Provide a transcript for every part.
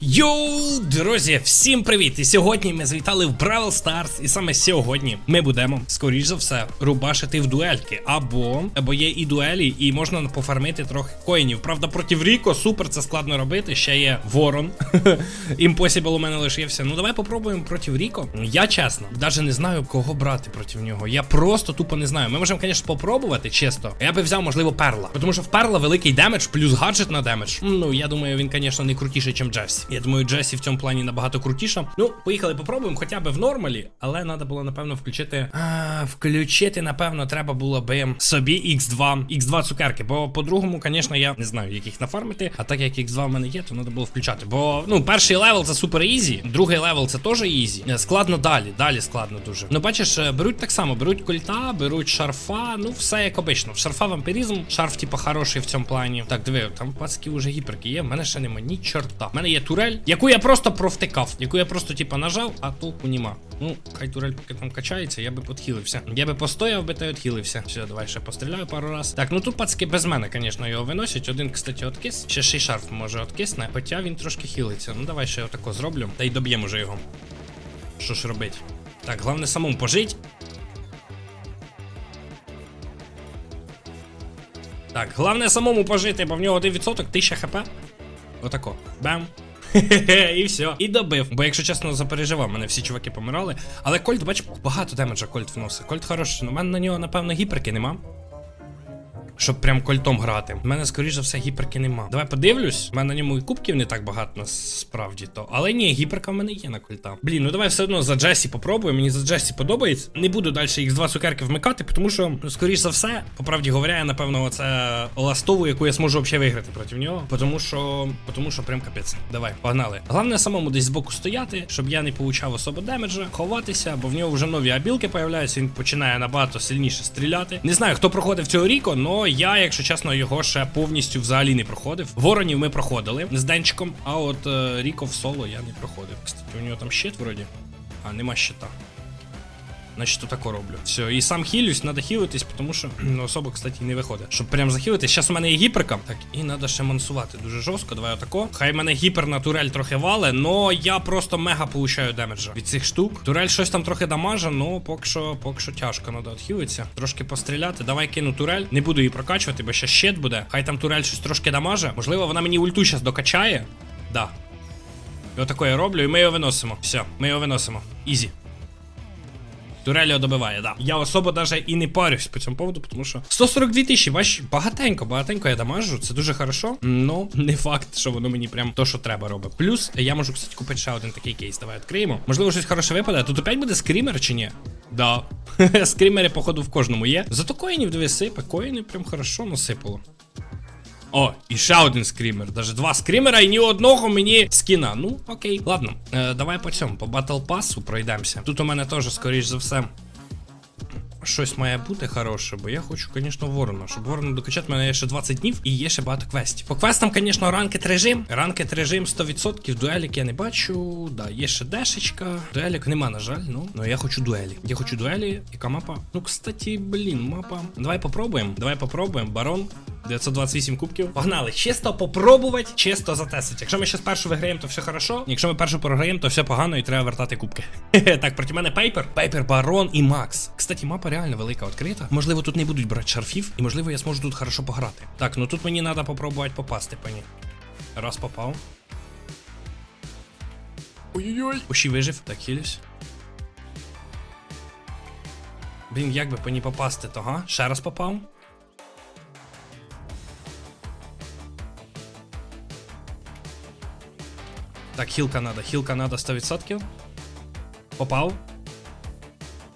Йоу, друзі, всім привіт! І сьогодні ми завітали в Бравл Старс, і саме сьогодні ми будемо, скоріш за все, рубашити в дуельки. Або або є і дуелі, і можна пофармити трохи коїнів. Правда, проти Ріко супер це складно робити. Ще є Ворон. Імпосібл у мене лишився. Ну давай попробуємо проти Ріко. Я чесно, навіть не знаю, кого брати проти нього. Я просто тупо не знаю. Ми можемо, звісно, попробувати, чисто. Я би взяв, можливо, перла. Тому що в перла великий демедж, плюс гаджет на демедж. Ну, я думаю, він, звісно, не крутіший, ніж Джесі. Я думаю, Джесі в цьому плані набагато крутіша. Ну, поїхали, попробуємо, хоча б в нормалі, але треба було, напевно, включити. А, включити, напевно, треба було би собі X2, X2 цукерки. Бо по-другому, звісно, я не знаю, як їх нафармити. А так як X2 в мене є, то треба було включати. Бо ну, перший левел це супер ізі, другий левел це теж ізі. Е, Складно далі, далі складно дуже. Ну, бачиш, е, беруть так само, беруть кольта, беруть шарфа, ну все як обично. Шарфа вампіризм, шарф, типа, хороший в цьому плані. Так, диви, там пацки вже гіперки є. В мене ще нема ні чорта. В мене є турель, яку я просто провтикав, яку я просто, типа, нажав, а толку нема. Ну, хай турель поки там качається, я би подхилився. Я би постояв би та й відхилився. Все, давай ще постріляю пару раз. Так, ну тут пацки без мене, звісно, його виносять. Один, кстати, откис. Ще ще шарф може откисне, хоча він трошки хилиться. Ну давай ще отако зроблю. Та й доб'ємо вже його. Що ж робить? Так, головне самому пожить. Так, головне самому пожити, бо в нього 1% 1000 хп. Отако. Бам. І все. І добив. Бо, якщо чесно, запереживав, мене всі чуваки помирали. Але Кольт, бач, багато демеджа Кольт вносить. Кольт хороший, але в мене на нього, напевно, гіперки нема. Щоб прям кольтом грати. У мене, скоріш за все, гіперки нема. Давай подивлюсь. У мене на ньому і кубків не так багато насправді то. Але ні, гіперка в мене є на кольта. Блін, ну давай все одно за Джесі попробуємо. Мені за Джесі подобається. Не буду далі їх з два цукерки вмикати, тому що, ну, скоріш за все, по правді говоря, я, напевно, це ластову, яку я зможу взагалі виграти проти нього. Тому що, тому що прям капець. Давай, погнали. Головне самому десь збоку стояти, щоб я не получав особо демеджа, ховатися, бо в нього вже нові абілки появляються. Він починає набагато сильніше стріляти. Не знаю, хто проходив цього ріко, я, якщо чесно, його ще повністю взагалі не проходив. Воронів ми проходили з Денчиком, а от Ріков соло я не проходив. Кстати, у нього там щит вроді. А, нема щита. Значить, отако роблю. Все, і сам хілюсь, треба хілитись, тому що ну, особо, кстати, не виходить. Щоб прям захилитись. Зараз у мене є гіперка. Так, і треба ще мансувати дуже жорстко. Давай отако. Хай мене гіпер на турель трохи вале, но я просто мега получаю демеджа від цих штук. Турель щось там трохи дамаже, но поки що, поки що тяжко треба відхилитися. Трошки постріляти. Давай кину турель. Не буду її прокачувати, бо ще щит буде. Хай там турель щось трошки дамаже. Можливо, вона мені ульту зараз докачає. Да. І отако я роблю, і ми його виносимо. Все, ми його виносимо. Ізі. Турель добиває, да. Я особо даже і не парюсь по цьому поводу, тому що 142 тисячі, бач, багатенько, багатенько я дамажу, це дуже хорошо. Ну, не факт, що воно мені прям то, що треба робить. Плюс я можу, кстати, купити ще один такий кейс. Давай відкриємо. Можливо, щось хороше випаде. Тут опять буде скрімер чи ні? Да. Скрімери, походу, в кожному є. Зато коїнів диви сипе, коїни прям хорошо насипало. О, і ще один скрімер. Даже два скрімера і ні одного мені скіна. Ну, окей. Ладно, е, давай по цьому, по батл пасу пройдемося. Тут у мене теж, скоріш за все. Щось має бути хороше, бо я хочу, звісно, ворона. Щоб ворона докачати, в мене є ще 20 днів і є ще багато квестів. По квестам, звісно, ранкет режим. Ранкет режим 100%. Дуелік я не бачу. Да, є ще дешечка. Дуелік нема, на жаль. Ну, ну я хочу дуелі. Я хочу дуелі. Яка мапа? Ну, кстати, блін, мапа. Давай попробуємо. Давай попробуємо. Барон. 928 кубків. Погнали. Чисто попробувати, чисто затестити. Якщо ми ще першу виграємо, то все хорошо. Якщо ми першу програємо, то все погано і треба вертати кубки. так, проти мене Пейпер. Пейпер, Барон і Макс. Кстати, мапа реально велика відкрита. Можливо, тут не будуть брати шарфів, і можливо, я зможу тут хорошо пограти. Так, ну тут мені треба попробувати попасти по ній. Раз попав. Ой-ой-ой. Ощі вижив. Так, хілюсь. Блін, як би по ній попасти, то га? Ще раз попав. Так, хілка надо, хілка надо 100%. Попав.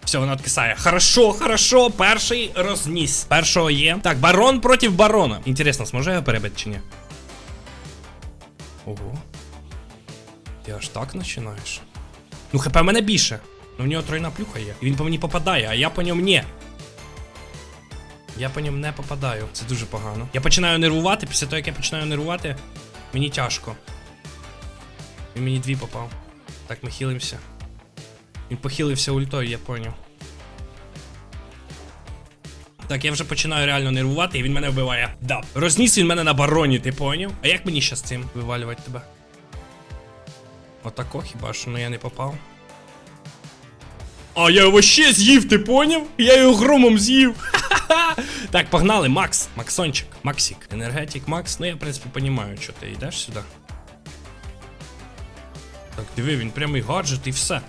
Все, вона відкисає. Хорошо, хорошо. Перший розніс. Першого є. Так, барон проти барона. Інтересно, зможе його перебити чи ні? Ого. Ти аж так починаєш. Ну, хп в мене більше. Ну в нього тройна плюха є. І він по мені попадає, а я по ньому ні. Я по ньому не попадаю. Це дуже погано. Я починаю нервувати. Після того, як я починаю нервувати, мені тяжко. Він мені дві попав. Так, ми хілимося. Він похилився ультою, я поняв. Так, я вже починаю реально нервувати, і він мене вбиває. Да. Розніс він мене на бароні, ти поняв? А як мені з цим вивалювати тебе? Отако хіба що, ну я не попав. А я його ще з'їв, ти поняв? Я його громом з'їв. Так, погнали, Макс, Максончик, Максик. Енергетик Макс. Ну я, в принципі, розумію, що ти йдеш сюди. Так, диви, він прямий гаджет і все.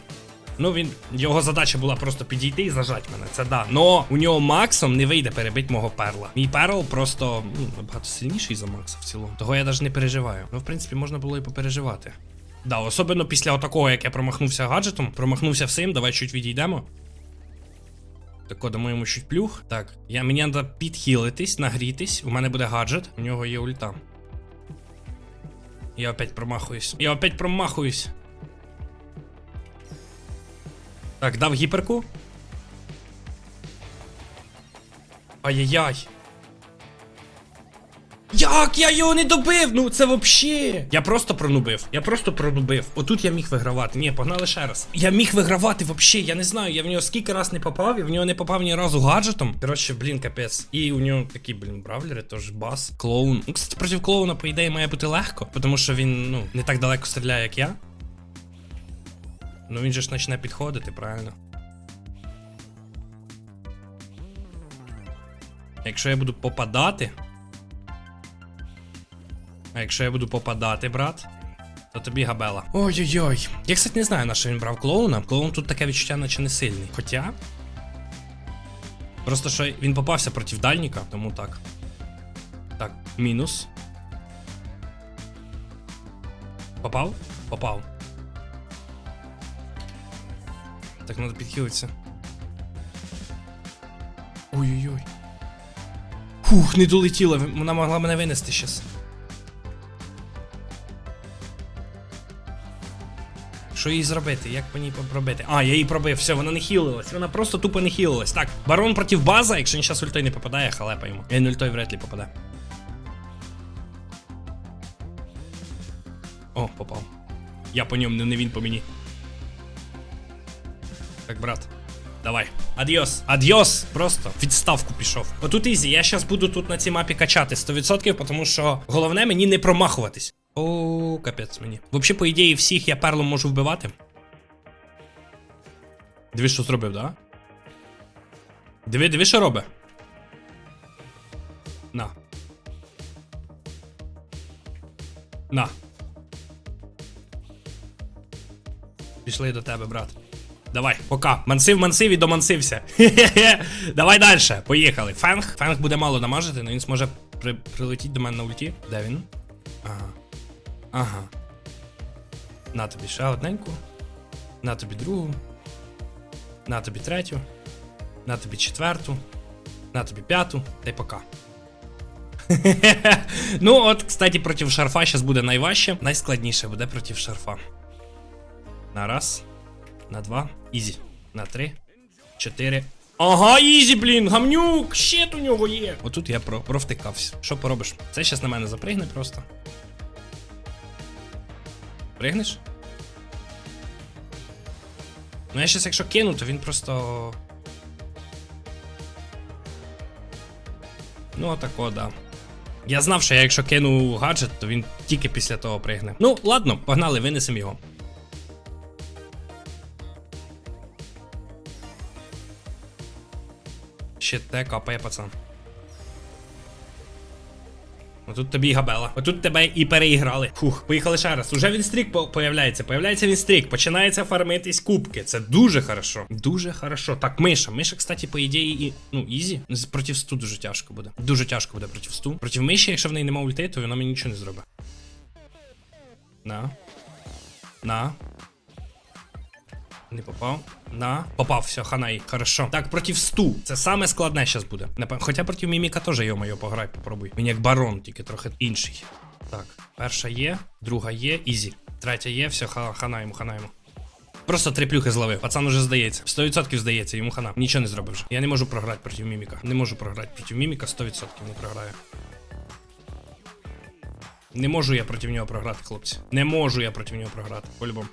Ну, він. Його задача була просто підійти і зажати мене. Це да. Но у нього Максом не вийде перебити мого перла. Мій перл просто ну, набагато сильніший за Макса в цілому. Того я навіть не переживаю. Ну, в принципі, можна було і попереживати. Да, особливо після такого, як я промахнувся гаджетом, промахнувся всім, давай чуть відійдемо. Так, дамо йому чуть плюх. Так, я, мені треба підхилитись, нагрітись. У мене буде гаджет, у нього є ульта. Я опять промахуюсь. Я опять промахуюсь. Так, дав гіперку. Ай-яй-яй. Як я його не добив? Ну це вообще. Я просто пронубив. Я просто пронубив. Отут я міг вигравати. Ні, погнали ще раз. Я міг вигравати вообще. Я не знаю. Я в нього скільки раз не попав, я в нього не попав ні разу гаджетом. Коротше, блін, капець. І у нього такі, блін, бравлери, тож бас, клоун. Ну, кстати, проти клоуна, по ідеї, має бути легко, тому що він, ну, не так далеко стріляє, як я. Ну він же ж почне підходити, правильно? Якщо я буду попадати. А якщо я буду попадати, брат, то тобі габела. Ой-ой-ой. Я, кстати, не знаю, на що він брав клоуна. Клоун тут таке відчуття, наче не сильний. Хоча. Просто що він попався проти дальніка, тому так. Так, мінус. Попав? Попав. Так, надо підхилитися. Ой-ой-ой. Фух, не долетіла, вона могла мене винести щас. Що їй зробити? Як по ній пробити? А, я її пробив, все, вона не хілилась. Вона просто тупо не хілилась. Так, барон проти база, якщо він зараз ультой не попадає, халепа йому. Він ультой вряд ли попаде. О, попав. Я по ньому, не він по мені. Так, брат. Давай. Адіос. Адіос. Просто відставку пішов. Отут ізі, я зараз буду тут на цій мапі качати 100%, тому що головне мені не промахуватись. О, капець мені. Взагалі, по ідеї, всіх я перлом можу вбивати. Диви, що зробив, да? Диви, диви, що робить. На. На. Пішли до тебе, брат. Давай, пока. Мансив, мансив і домансився. Хе-хе-хе. Давай далі. Поїхали. Фенг. Фенг буде мало дамажити, але він зможе при... прилетіти до мене на ульті. Де він? Ага. Ага. На тобі ще одненьку. На тобі другу. На тобі третю. На тобі четверту. На тобі п'яту. Та й пока. ну, от, кстати, проти шарфа зараз буде найважче. Найскладніше буде проти шарфа. На раз. На два. Ізі. На три. Чотири. Ага, ізі, блін, гамнюк! Щит у нього є. Отут я про, провтикався. Що поробиш? Це зараз на мене запригне просто. Пригнеш? Ну я щас якщо кину, то він просто. Ну, отако, да. Я знав, що я якщо кину гаджет, то він тільки після того пригне. Ну, ладно, погнали, винесемо його. Ще те капає, пацан. Отут тобі і габела. Отут тебе і переіграли. Фух, поїхали ще раз. Уже він стрік по- появляється. Появляється він стрік. Починається фармитись кубки. Це дуже хорошо. Дуже хорошо. Так, Миша. Миша, кстати, по ідеї, і. Ну, ізі. Проти сту дуже тяжко буде. Дуже тяжко буде проти сту. Проти миші, якщо в неї нема ульти, то вона мені нічого не зробить. На. На. Не попав. На. Попав, все, ханай. Хорошо. Так, проти сту. Це саме складне зараз буде. Напев... Хоча проти міміка теж йо-моє, пограй, попробуй. Він як барон, тільки трохи інший. Так, перша є, друга є, ізі. Третя є, все, ха- ханаємо, ханаємо. Просто три плюхи зловив. Пацан уже здається. 100% здається, йому хана. Нічого не зробив вже. Я не можу програти проти міміка. Не можу програти проти міміка, 100% не програю. Не можу я проти нього програти, хлопці. Не можу я проти нього програти, по-любому.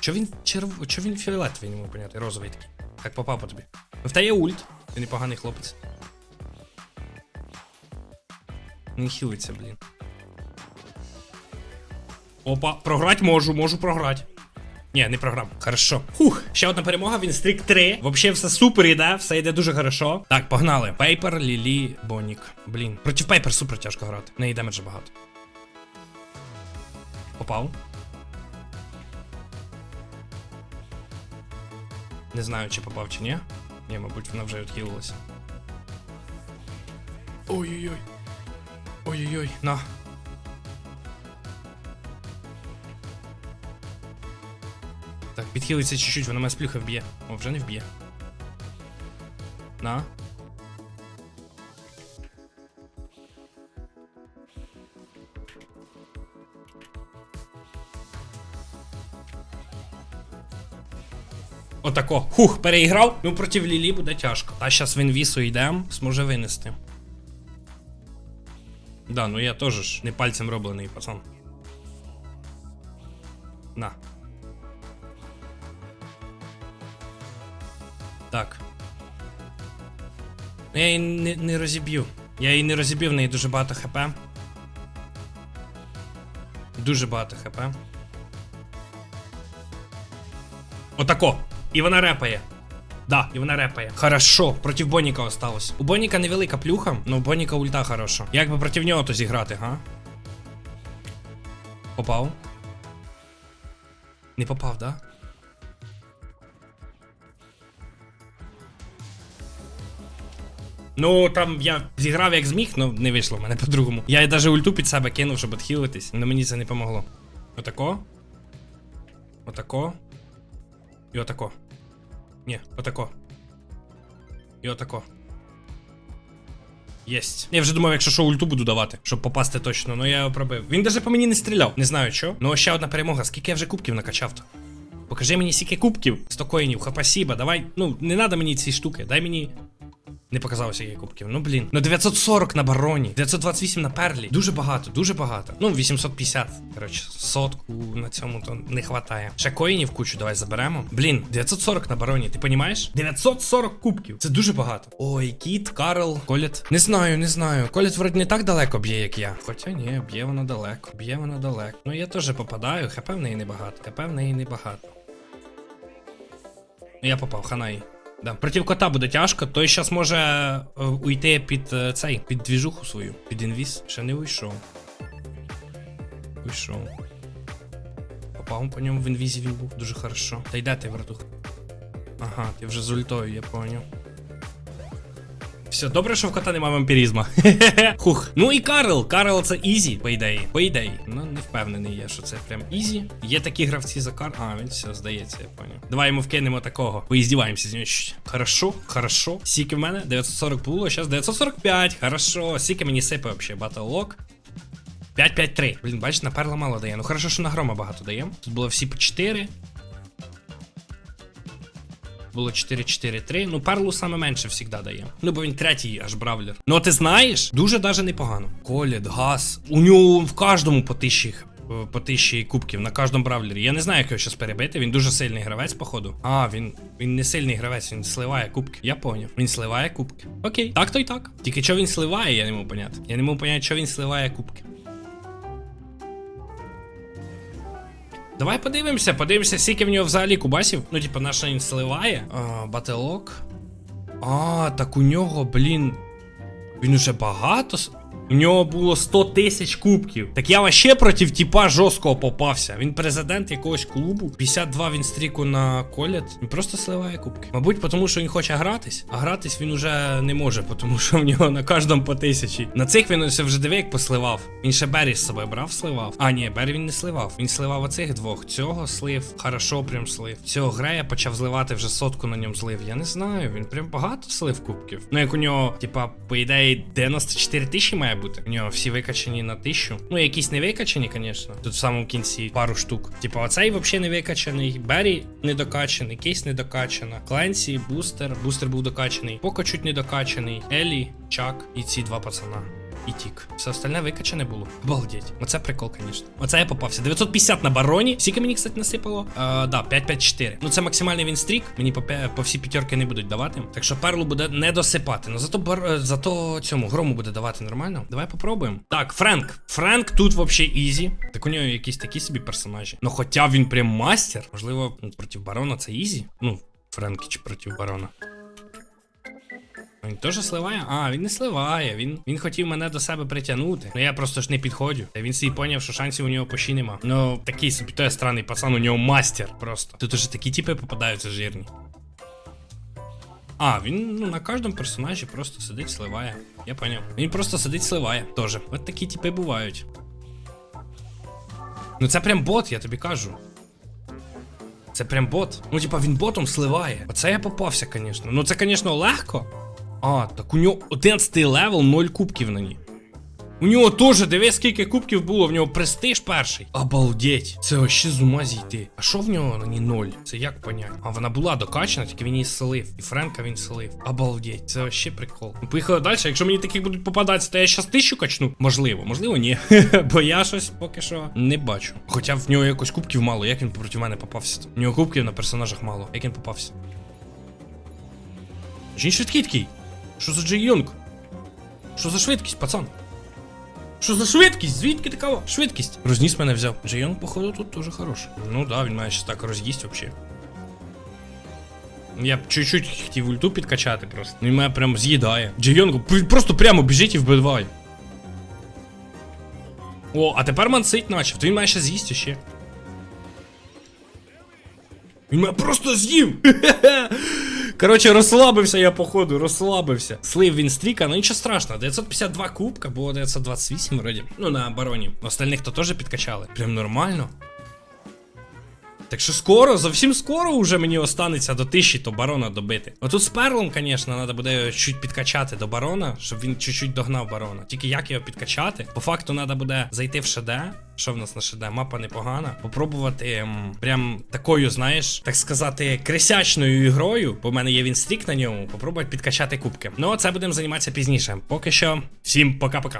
Чо він черв... Чо він фіолетовий, не можу поняти, розовий такий. Як попав по тобі. В тебе є ульт, ти непоганий хлопець. Не хілиться, блін. Опа, програть можу, можу програти. Ні, не програв. Хорошо. Хух, ще одна перемога, він стрік 3. Вообще все супер іде, все йде дуже хорошо. Так, погнали. Пейпер, Лілі, Бонік. Блін. Проти Пейпер супер тяжко грати. Не йде дуже багато. Попав. Не знаю, чи попав, чи ні. Ні, мабуть, вона вже відхилилася. Ой-ой-ой. Ой-ой-ой, на. Так, підхилиться чуть-чуть, вона мене плюха вб'є. О, вже не вб'є. На. Отако. Хух, переіграв. Ну проти Лілі буде тяжко. А зараз він вісу йдем, зможе винести. Да, ну я теж ж не пальцем роблений, пацан. На. Так. Я її не, не розіб'ю. Я її не розіб'ю, в неї дуже багато хп. Дуже багато хп. Отако. І вона репає. Да, і вона репає. Хорошо, проти Боніка осталось. У Боніка невелика плюха, але у Боніка ульта хороша. Як би проти нього то зіграти, га? Попав. Не попав, да? Ну, там я зіграв як зміг, ну не вийшло в мене по-другому. Я навіть ульту під себе кинув, щоб відхилитись, але мені це не помогло. Отако. Отако. І отако. Ні, отако. І отако. Єсть. Я вже думав, якщо що ульту буду давати, щоб попасти точно, але я його пробив. Він даже по мені не стріляв. Не знаю що. Ну ще одна перемога. Скільки я вже кубків накачав то? Покажи мені скільки кубків. 100 коїнів, хапасіба, давай. Ну, не треба мені ці штуки. Дай мені. Не показалося скільки кубків. Ну блін. Ну 940 на бароні, 928 на перлі. Дуже багато, дуже багато. Ну, 850. Коротше, сотку на цьому то не хватає. Ще коїнів кучу давай заберемо. Блін, 940 на бароні, ти понімаєш? 940 кубків. Це дуже багато. Ой, кіт, Карл, Коліт. Не знаю, не знаю. Коліт вроді не так далеко б'є, як я. Хоча ні, б'є вона далеко. Б'є вона далеко. Ну я теж попадаю, хп в неї небагато. ХП в неї небагато. Ну я попав, ханай. Да. Проти кота буде тяжко, той зараз може е, уйти під е, цей, під двіжуху свою, під інвіз. Ще не уйшов. Уйшов. Попав по ньому в інвізі він був дуже хорошо. Та йде ти, братух. Ага, ти вже з ультою, я поняв. Все, добре, що в кота нема вампірізма. Хух. Ну і Карл. Карл це ізі, по ідеї. По ідеї. Ну, не впевнений я, що це прям ізі. Є такі гравці за Карл. А, він все, здається, я поняв. Давай йому вкинемо такого. Поіздіваємося з нього. Хорошо, хорошо. Сіки в мене 940 було, зараз 945. Хорошо. Сіки мені сипе вообще. Батллок. 5-5-3. Блін, бачиш, на перла мало дає. Ну хорошо, що на грома багато дає. Тут було всі по 4. Було 4-4-3. Ну, перлу саме менше завжди дає. Ну, бо він третій аж бравлер. Ну, ти знаєш, дуже даже непогано. Коліт, газ. У нього в кожному по тисячі, е, по тисячі кубків, на кожному бравлері. Я не знаю, як його щас перебити. Він дуже сильний гравець, походу. А, він, він не сильний гравець, він сливає кубки. Я поняв. Він сливає кубки. Окей, так то й так. Тільки що він сливає, я не можу поняти. Я не можу поняти, що він сливає кубки. Давай подивимося, подивимося, скільки в нього взагалі кубасів. Ну, типу, наша він сливає. Бателок. А, так у нього, блін. Він уже багато. У нього було 100 тисяч кубків. Так я вообще проти типа жорсткого попався. Він президент якогось клубу. 52 він стріку на колят. Він просто сливає кубки. Мабуть, тому що він хоче гратись, а гратись він уже не може, тому що в нього на кожному по тисячі. На цих він ось вже диви, як посливав. Він ще Беррі з собою брав, сливав. А, ні, Беррі він не сливав. Він сливав оцих двох. Цього слив, хорошо прям слив. Цього грея почав зливати вже сотку на ньому злив. Я не знаю, він прям багато слив кубків. Ну як у нього, типа, по ідеї, 94 тисячі має бути. У нього всі викачені на тисячу. Ну, якісь не викачені, звісно. Тут в самому кінці пару штук. Типа, оцей взагалі не викачаний. Беррі не докачаний, кейс не докачана. Кленсі, бустер. Бустер був докачаний. Поко чуть не докачаний. Елі, Чак і ці два пацана. І тік. Все остальне викачане було. Обалдеть. Оце прикол, звісно. Оце я попався. 950 на бароні. Скільки мені, кстати, насипало? Е, да, 554. Ну це максимальний вінстрік. Мені по, по всі п'ятерки не будуть давати. Так що перлу буде не досипати. Ну зато бар... е, зато цьому грому буде давати нормально. Давай попробуємо. Так, Френк. Френк тут вообще ізі. Так у нього якісь такі собі персонажі. Ну хоча він прям мастер. Можливо, ну, проти барона це ізі. Ну, Френк чи проти барона. Він теж сливає? А, він не сливає. Він, він хотів мене до себе притягнути. Ну я просто ж не підходжу. Він собі поняв, що шансів у нього почти нема. Ну, такий собі той странний пацан, у нього мастер просто. Тут уже такі типи попадаються жирні. А, він ну, на кожному персонажі просто сидить, сливає. Я поняв. Він просто сидить, сливає. Теж. От такі типи бувають. Ну це прям бот, я тобі кажу. Це прям бот. Ну, типа, він ботом сливає. Оце я попався, звісно. Ну це, звісно, легко. А, так у нього 11 левел, 0 кубків на ній. У нього теж, дивись, скільки кубків було, в нього престиж перший. Обалдеть. Це вообще з ума зійти. А що в нього на ній ноль? Це як понять? А вона була докачана, тільки він її селив. І Френка він селив. Обалдеть, це вообще прикол. Ну, поїхали далі. Якщо мені таких будуть попадатися, то я щас тисячу качну. Можливо, можливо, ні. Бо я щось поки що не бачу. Хоча в нього якось кубків мало. Як він проти мене попався? У нього кубків на персонажах мало. Як він попався? Він швидкий такий? Що за Джей Йонг? Що за швидкість, пацан? Що за швидкість? Звідки така швидкість? Розніс мене взяв. Джей Йонг, походу, тут дуже хороший. Ну да, він має щось так роз'їсть взагалі. Я б чуть-чуть хотів ульту підкачати просто. Він мене прям з'їдає. Джей Йонг пр- просто прямо біжить і вбиває. О, а тепер мансить начав, то він має ще з'їсти ще. Він мене просто з'їв. Коротше, розслабився я, походу, розслабився. Слив він стріка, ну нічого страшного. 952 кубка, було 928 вроді. Ну, на обороні. Остальних то теж підкачали. Прям нормально. Так що скоро, зовсім скоро уже мені останеться до тисячі то барона добити. Отут з перлом, звісно, треба буде чуть підкачати до барона, щоб він чуть-чуть догнав барона. Тільки як його підкачати? По факту треба буде зайти в ШД. Що в нас на ШД? Мапа непогана. Попробувати ем, прям такою, знаєш, так сказати, крисячною ігрою, бо в мене є вінстрік на ньому. Попробувати підкачати кубки. Ну, це будемо займатися пізніше. Поки що, всім пока-пока.